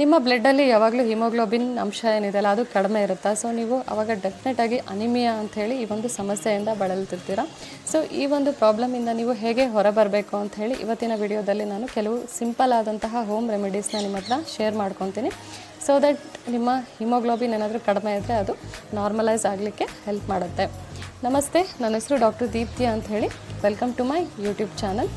ನಿಮ್ಮ ಬ್ಲಡ್ಡಲ್ಲಿ ಯಾವಾಗಲೂ ಹಿಮೋಗ್ಲೋಬಿನ್ ಅಂಶ ಏನಿದೆಯಲ್ಲ, ಅದು ಕಡಿಮೆ ಇರುತ್ತೆ? ಸೊ ನೀವು ಅವಾಗ ಡೆಫಿನೆಟಾಗಿ ಅನಿಮಿಯಾ ಅಂಥೇಳಿ ಈ ಒಂದು ಸಮಸ್ಯೆಯಿಂದ ಬಳಲ್ತಿರ್ತೀರ? ಸೊ ಈ ಒಂದು ಪ್ರಾಬ್ಲಮಿಂದ ನೀವು ಹೇಗೆ ಹೊರಬರಬೇಕು ಅಂತ ಹೇಳಿ ಇವತ್ತಿನ ವಿಡಿಯೋದಲ್ಲಿ ನಾನು ಕೆಲವು ಸಿಂಪಲ್ ಆದಂತಹ ಹೋಮ್ ರೆಮಿಡೀಸ್ನ ನಿಮ್ಮ ಹತ್ರ ಶೇರ್ ಮಾಡ್ಕೊತೀನಿ. ಸೊ ದಟ್ ನಿಮ್ಮ ಹಿಮೋಗ್ಲೋಬಿನ್ ಏನಾದರೂ ಕಡಿಮೆ ಇದ್ದರೆ ಅದು ನಾರ್ಮಲೈಸ್ ಆಗಲಿಕ್ಕೆ ಹೆಲ್ಪ್ ಮಾಡುತ್ತೆ. ನಮಸ್ತೆ, ನನ್ನ ಹೆಸರು ಡಾಕ್ಟರ್ ದೀಪ್ತಿ ಅಂತ ಹೇಳಿ. Welcome to my YouTube channel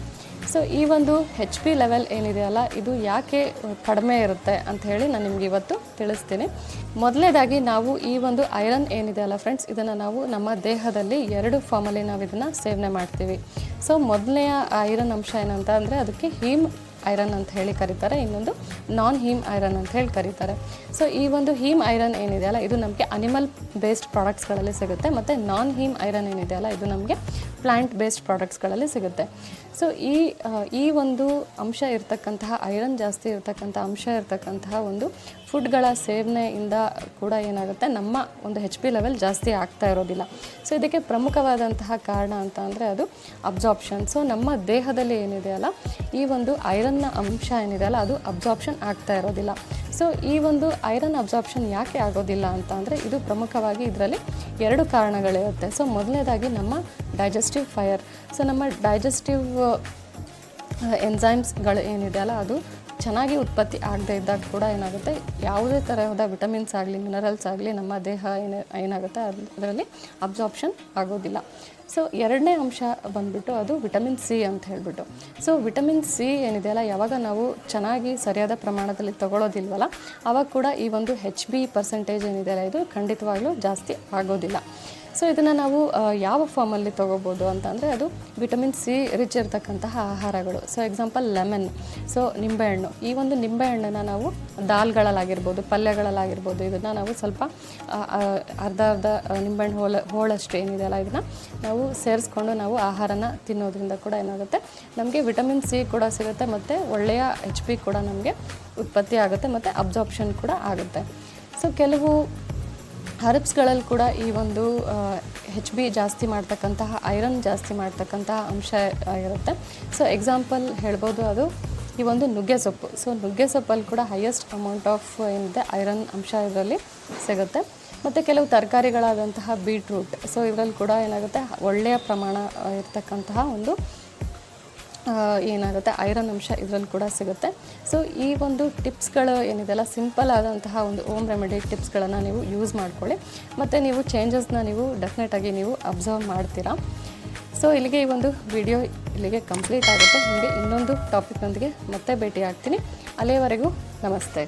so ಈ ಒಂದು ಹೆಚ್ ಪಿ ಲೆವೆಲ್ ಏನಿದೆಯಲ್ಲ ಇದು ಯಾಕೆ ಕಡಿಮೆ ಇರುತ್ತೆ ಅಂತ ಹೇಳಿ ನಾನು ನಿಮ್ಗೆ ಇವತ್ತು ತಿಳಿಸ್ತೀನಿ. ಮೊದಲನೇದಾಗಿ ನಾವು ಈ ಒಂದು ಐರನ್ ಏನಿದೆಯಲ್ಲ ಫ್ರೆಂಡ್ಸ್ ಇದನ್ನು ನಾವು ನಮ್ಮ ದೇಹದಲ್ಲಿ ಎರಡು ಫಾರ್ಮಲ್ಲಿ ನಾವು ಇದನ್ನು ಸೇವನೆ ಮಾಡ್ತೀವಿ. ಸೊ ಮೊದಲನೆಯ ಐರನ್ ಅಂಶ ಏನಂತ ಅಂದರೆ, ಅದಕ್ಕೆ ಹೀಮ್ ಐರನ್ ಅಂತ ಹೇಳಿ ಕರೀತಾರೆ, ಇನ್ನೊಂದು ನಾನ್ ಹೀಮ್ ಐರನ್ ಅಂತ ಹೇಳಿ ಕರೀತಾರೆ. ಸೊ ಈ ಒಂದು ಹೀಮ್ ಐರನ್ ಏನಿದೆಯಲ್ಲ ಇದು ನಮಗೆ ಅನಿಮಲ್ ಬೇಸ್ಡ್ ಪ್ರಾಡಕ್ಟ್ಸ್ಗಳಲ್ಲಿ ಸಿಗುತ್ತೆ, ಮತ್ತು ನಾನ್ ಹೀಮ್ ಐರನ್ ಏನಿದೆಯಲ್ಲ ಇದು ನಮಗೆ ಪ್ಲ್ಯಾಂಟ್ ಬೇಸ್ಡ್ ಪ್ರಾಡಕ್ಟ್ಸ್ಗಳಲ್ಲಿ ಸಿಗುತ್ತೆ. ಸೊ ಈ ಈ ಒಂದು ಅಂಶ ಇರತಕ್ಕಂತಹ ಐರನ್ ಜಾಸ್ತಿ ಇರತಕ್ಕಂಥ ಅಂಶ ಇರತಕ್ಕಂತಹ ಒಂದು ಫುಡ್ಗಳ ಸೇವನೆಯಿಂದ ಕೂಡ ಏನಾಗುತ್ತೆ, ನಮ್ಮ ಒಂದು ಹೆಚ್ ಪಿ ಲೆವೆಲ್ ಜಾಸ್ತಿ ಆಗ್ತಾ ಇರೋದಿಲ್ಲ. ಸೊ ಇದಕ್ಕೆ ಪ್ರಮುಖವಾದಂತಹ ಕಾರಣ ಅಂತ ಅಂದರೆ ಅದು ಅಬ್ಸಾರ್ಪ್ಷನ್ ಸೊ ನಮ್ಮ ದೇಹದಲ್ಲಿ ಏನಿದೆಯಲ್ಲ ಈ ಒಂದು ಐರನ್ನ ಅಂಶ ಏನಿದೆಯಲ್ಲ, ಅದು ಅಬ್ಸಾರ್ಪ್ಷನ್ ಆಗ್ತಾ ಇರೋದಿಲ್ಲ. ಸೊ ಈ ಒಂದು ಐರನ್ ಅಬ್ಸಾರ್ಪ್ಷನ್ ಯಾಕೆ ಆಗೋದಿಲ್ಲ ಅಂತ ಅಂದರೆ, ಇದು ಪ್ರಮುಖವಾಗಿ ಇದರಲ್ಲಿ ಎರಡು ಕಾರಣಗಳಿರುತ್ತೆ. ಸೊ ಮೊದಲನೇದಾಗಿ ನಮ್ಮ ಡೈಜೆಸ್ಟಿವ್ ಫೈರ್ ಸೊ ನಮ್ಮ ಡೈಜೆಸ್ಟಿವ್ ಎನ್ಸೈಮ್ಸ್ಗಳು ಏನಿದೆಯಲ್ಲ, ಅದು ಚೆನ್ನಾಗಿ ಉತ್ಪತ್ತಿ ಆಗದೆ ಇದ್ದಾಗ ಕೂಡ ಏನಾಗುತ್ತೆ? ಯಾವುದೇ ತರಹದ ವಿಟಮಿನ್ಸ್ ಆಗಲಿ, ಮಿನರಲ್ಸ್ ಆಗಲಿ ನಮ್ಮ ದೇಹ ಏನ, ಏನಾಗುತ್ತೆ? ಅದರಲ್ಲಿ ಅಬ್ಸಾರ್ಪ್ಷನ್ ಆಗೋದಿಲ್ಲ. ಸೊ, ಎರಡನೇ ಅಂಶ ಬಂದುಬಿಟ್ಟು ಅದು ವಿಟಮಿನ್ ಸಿ ಅಂತ ಹೇಳ್ಬಿಟ್ಟು. ಸೊ, ವಿಟಮಿನ್ ಸಿ ಏನಿದೆಯಲ್ಲ ಯಾವಾಗ ನಾವು ಚೆನ್ನಾಗಿ ಸರಿಯಾದ ಪ್ರಮಾಣದಲ್ಲಿ ತಗೊಳ್ಳೋದಿಲ್ವಲ್ಲ ಆವಾಗ ಕೂಡ ಈ ಒಂದು ಹೆಚ್ ಬಿ ಪರ್ಸೆಂಟೇಜ್ ಏನಿದೆಯಲ್ಲ ಇದು ಖಂಡಿತವಾಗ್ಲೂ ಜಾಸ್ತಿ ಆಗೋದಿಲ್ಲ. ಸೊ ಇದನ್ನು ನಾವು ಯಾವ ಫಾರ್ಮಲ್ಲಿ ತೊಗೋಬೋದು ಅಂತಂದರೆ ಅದು ವಿಟಮಿನ್ ಸಿ ರಿಚ್ ಇರತಕ್ಕಂತಹ ಆಹಾರಗಳು. ಸೊ ಎಕ್ಸಾಂಪಲ್ ಲೆಮನ್ ಸೊ ನಿಂಬೆಹಣ್ಣು. ಈ ಒಂದು ನಿಂಬೆಹಣ್ಣನ್ನು ನಾವು ದಾಲ್ಗಳಲ್ಲಾಗಿರ್ಬೋದು, ಪಲ್ಯಗಳಲ್ಲಾಗಿರ್ಬೋದು, ಇದನ್ನು ನಾವು ಸ್ವಲ್ಪ ಅರ್ಧ ಅರ್ಧ ನಿಂಬೆಹಣ್ಣು ಹೋಳ ಹೋಳಷ್ಟು ಏನಿದೆಯಲ್ಲ ಇದನ್ನು ನಾವು ಸೇರಿಸ್ಕೊಂಡು ನಾವು ಆಹಾರನ ತಿನ್ನೋದ್ರಿಂದ ಕೂಡ ಏನಾಗುತ್ತೆ, ನಮಗೆ ವಿಟಮಿನ್ ಸಿ ಕೂಡ ಸಿಗುತ್ತೆ ಮತ್ತು ಒಳ್ಳೆಯ ಎಚ್ ಪಿ ಕೂಡ ನಮಗೆ ಉತ್ಪತ್ತಿ ಆಗುತ್ತೆ ಮತ್ತು ಅಬ್ಸಾರ್ಪ್ಷನ್ ಕೂಡ ಆಗುತ್ತೆ. ಸೊ ಕೆಲವು ಹರ್ಬ್ಸ್ಗಳಲ್ಲಿ ಕೂಡ ಈ ಒಂದು ಹೆಚ್ ಬಿ ಜಾಸ್ತಿ ಮಾಡ್ತಕ್ಕಂತಹ, ಐರನ್ ಜಾಸ್ತಿ ಮಾಡ್ತಕ್ಕಂತಹ ಅಂಶ ಇರುತ್ತೆ. ಸೊ ಎಕ್ಸಾಂಪಲ್ ಹೇಳ್ಬೋದು ಅದು, ಈ ಒಂದು ನುಗ್ಗೆ ಸೊಪ್ಪು. ಸೊ ನುಗ್ಗೆ ಸೊಪ್ಪಲ್ಲಿ ಕೂಡ ಹೈಯೆಸ್ಟ್ ಅಮೌಂಟ್ ಆಫ್ ಏನಿದೆ, ಐರನ್ ಅಂಶ ಇದರಲ್ಲಿ ಸಿಗುತ್ತೆ. ಮತ್ತು ಕೆಲವು ತರಕಾರಿಗಳಾದಂತಹ ಬೀಟ್ರೂಟ್ ಸೊ ಇದರಲ್ಲಿ ಕೂಡ ಏನಾಗುತ್ತೆ, ಒಳ್ಳೆಯ ಪ್ರಮಾಣ ಇರ್ತಕ್ಕಂತಹ ಒಂದು ಏನಾಗುತ್ತೆ? ಐರನ್ ಅಂಶ ಇದರಲ್ಲಿ ಕೂಡ ಸಿಗುತ್ತೆ. ಸೊ ಈ ಒಂದು ಟಿಪ್ಸ್ಗಳು ಏನಿದೆಲ್ಲ ಸಿಂಪಲ್ ಆದಂತಹ ಒಂದು ಓಮ್ ರೆಮಿಡಿ ಟಿಪ್ಸ್ಗಳನ್ನು ನೀವು ಯೂಸ್ ಮಾಡ್ಕೊಳ್ಳಿ. ಮತ್ತು ನೀವು ಚೇಂಜಸ್ನ ನೀವು ಡೆಫಿನೆಟಾಗಿ ನೀವು ಅಬ್ಸರ್ವ್ ಮಾಡ್ತೀರಾ? ಸೊ ಇಲ್ಲಿಗೆ ಈ ಒಂದು ವಿಡಿಯೋ ಇಲ್ಲಿಗೆ ಕಂಪ್ಲೀಟ್ ಆಗುತ್ತೆ. ನಿಮಗೆ ಇನ್ನೊಂದು ಟಾಪಿಕ್ನೊಂದಿಗೆ ಮತ್ತೆ ಭೇಟಿ ಆಗ್ತೀನಿ ಅಲ್ಲಿಯವರೆಗೂ ನಮಸ್ತೆ.